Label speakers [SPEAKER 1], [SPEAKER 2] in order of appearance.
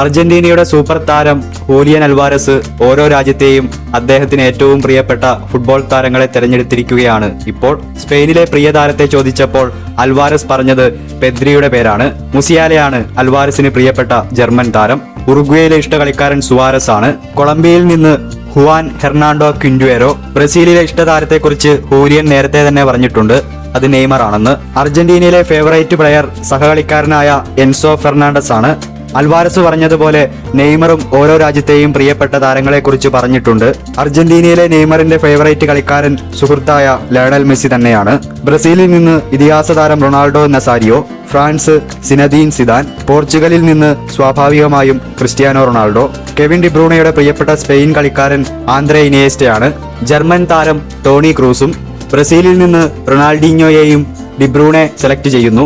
[SPEAKER 1] അർജന്റീനയുടെ സൂപ്പർ താരം Julian Alvarez ഓരോ രാജ്യത്തെയും അദ്ദേഹത്തിന് ഏറ്റവും പ്രിയപ്പെട്ട ഫുട്ബോൾ താരങ്ങളെ തെരഞ്ഞെടുത്തിരിക്കുകയാണ്. ഇപ്പോൾ സ്പെയിനിലെ പ്രിയ താരത്തെ ചോദിച്ചപ്പോൾ അൽവാരസ് പറഞ്ഞത് പെദ്രിയുടെ പേരാണ്. മുസിയാലയാണ് അൽവാരസിന് പ്രിയപ്പെട്ട ജർമ്മൻ താരം. ഉറുഗ്വേയിലെ ഇഷ്ട കളിക്കാരൻ സുവാരസ് ആണ്. കൊളംബിയയിൽ നിന്ന് ഹുവാൻ ഹെർണാണ്ടോ ക്വിൻഡുവേരോ ബ്രസീലിലെ ഇഷ്ടതാരത്തെക്കുറിച്ച് ഹൂലിയൻ നേരത്തെ തന്നെ പറഞ്ഞിട്ടുണ്ട്. അത് നെയ്മർ ആണെന്ന് അർജന്റീനയിലെ ഫേവറേറ്റ് പ്ലെയർ സഹകളിക്കാരനായ എൻസോ ഫെർണാണ്ടസ് ആണ്. അൽവാരസ് പറഞ്ഞതുപോലെ നെയ്മറും ഓരോ രാജ്യത്തെയും പ്രിയപ്പെട്ട താരങ്ങളെക്കുറിച്ച് പറഞ്ഞിട്ടുണ്ട്. അർജന്റീനയിലെ നെയ്മറിന്റെ ഫേവറേറ്റ് കളിക്കാരൻ സുഹൃത്തായ ലയണൽ മെസ്സി തന്നെയാണ്. ബ്രസീലിൽ നിന്ന് ഇതിഹാസ താരം Ronaldo Nazario France Zinedine Zidane പോർച്ചുഗലിൽ നിന്ന് സ്വാഭാവികമായും ക്രിസ്ത്യാനോ റൊണാൾഡോ കെവിൻ ഡിബ്രൂണയുടെ പ്രിയപ്പെട്ട സ്പെയിൻ കളിക്കാരൻ ആന്ദ്രേ ഇനിയേസ്റ്റയാണ് ജർമ്മൻ താരം ടോണി ക്രൂസും ബ്രസീലിൽ നിന്ന് റൊണാൾഡീഞ്ഞോയെയും ഡിബ്രൂണെ സെലക്ട് ചെയ്യുന്നു.